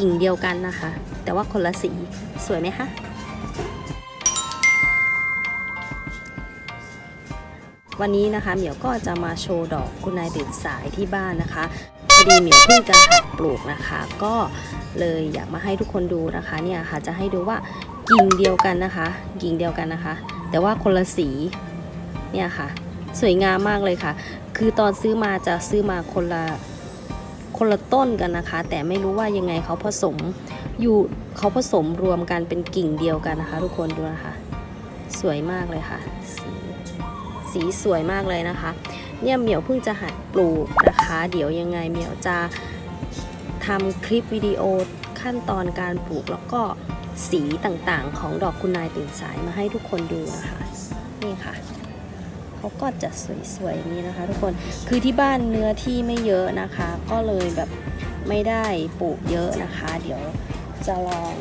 กิ่งเดียวกันนะคะ แต่ว่าคนละสีสวยไหมคะวันนี้นะคะเหมียวก็จะมาโชว์ดอกคุณนายตื่นสายที่บ้านนะคะพอดีเหมียวเพิ่งจะหัดปลูกนะคะ ก็เลยอยากมาให้ทุกคนดูนะคะเนี่ยค่ะจะให้ดูว่ากิ่งเดียวกันนะคะ กิ่งเดียวกันนะคะ แต่ว่าคนละสีเนี่ยค่ะ สวยงามมากเลยค่ะ คือตอนซื้อมาจะซื้อมาคนละ คนละต้นกันนะคะ แต่ไม่รู้ว่ายังไงเขาผสมอยู่เขาผสมรวมกันเป็นกิ่งเดียวกันนะคะ ทุกคนดูนะคะ สวยมากเลยค่ะ สีสีสวยมากเลยนะคะ เนี่ยเหมียวเพิ่งจะหัดปลูกนะคะ เดี๋ยวยังไงเหมียวจะทำคลิปวิดีโอขั้นตอนการปลูกแล้วก็สีต่างๆ ของดอกคุณนายตื่นสายมาให้ทุกคนดูนะคะ นี่ค่ะ เขาก็จะสวยๆยนี้นะคะ ทุกคนคือที่บ้านเนื้อที่ไม่เยอะนะคะ ก็เลยแบบไม่ได้ปลูกเยอะนะคะ เดี๋ยวจะลอง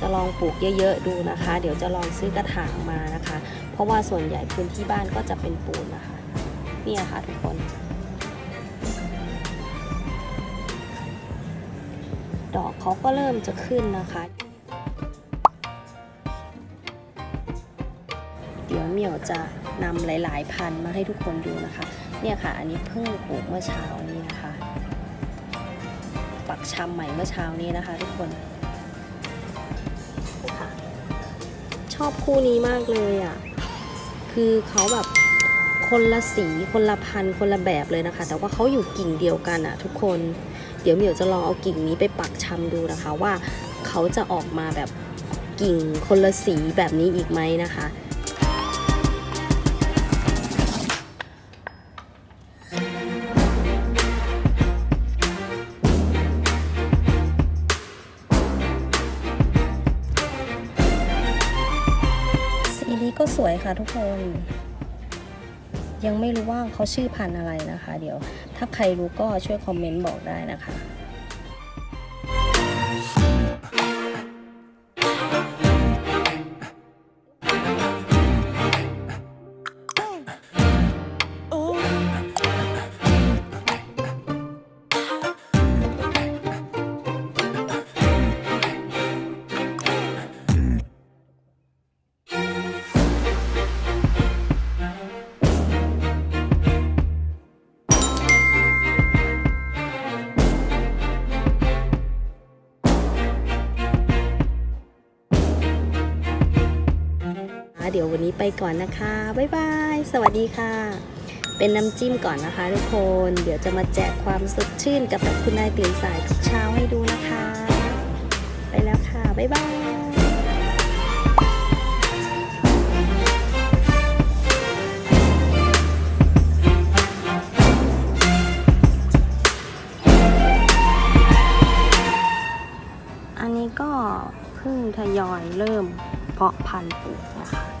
จะลองปลูกเยอะๆดูนะคะ เดี๋ยวจะลองซื้อกระถางมานะคะ เพราะว่าส่วนใหญ่พื้นที่บ้านก็จะเป็นปูนนะคะเนี่ยค่ะทุกคน ดอกเขาก็เริ่มจะขึ้นนะคะ เดี๋ยวเหมียวจะนำหลาย ๆ พันธุ์มาให้ทุกคนดูนะคะ เนี่ยค่ะ อันนี้เพิ่งปลูกเมื่อเช้านี้นะคะ ปักชำใหม่เมื่อเช้านี้นะคะ ทุกคนค่ะชอบคู่นี้มากเลยอะ คือเขาแบบคนละสีคนละพันธุ์คนละแบบเลยนะคะ แต่ว่าเขาอยู่กิ่งเดียวกันอะทุกคนเดี๋ยวเหมียวจะลองเอากิ่งนี้ไปปักชำดูนะคะว่าเขาจะออกมาแบบกิ่งคนละสีแบบนี้อีกไหมนะคะ ก็สวยค่ะทุกคน ยังไม่รู้ว่าเขาชื่อพันธุ์อะไรนะคะ เดี๋ยวถ้าใครรู้ก็ช่วยคอมเมนต์บอกได้นะคะ เดี๋ยววันนี้ไปก่อนนะคะ บ๊ายบาย สวัสดีค่ะ เป็นน้ำจิ้มก่อนนะคะทุกคน เดี๋ยวจะมาแจกความสดชื่นกับคุณนายตื่นสายทุกเช้าให้ดูนะคะ ไปแล้วค่ะ บ๊ายบายอันนี้ก็เพิ่งทยอยเริ่มเพาะพันธุ์ปลูกนะคะ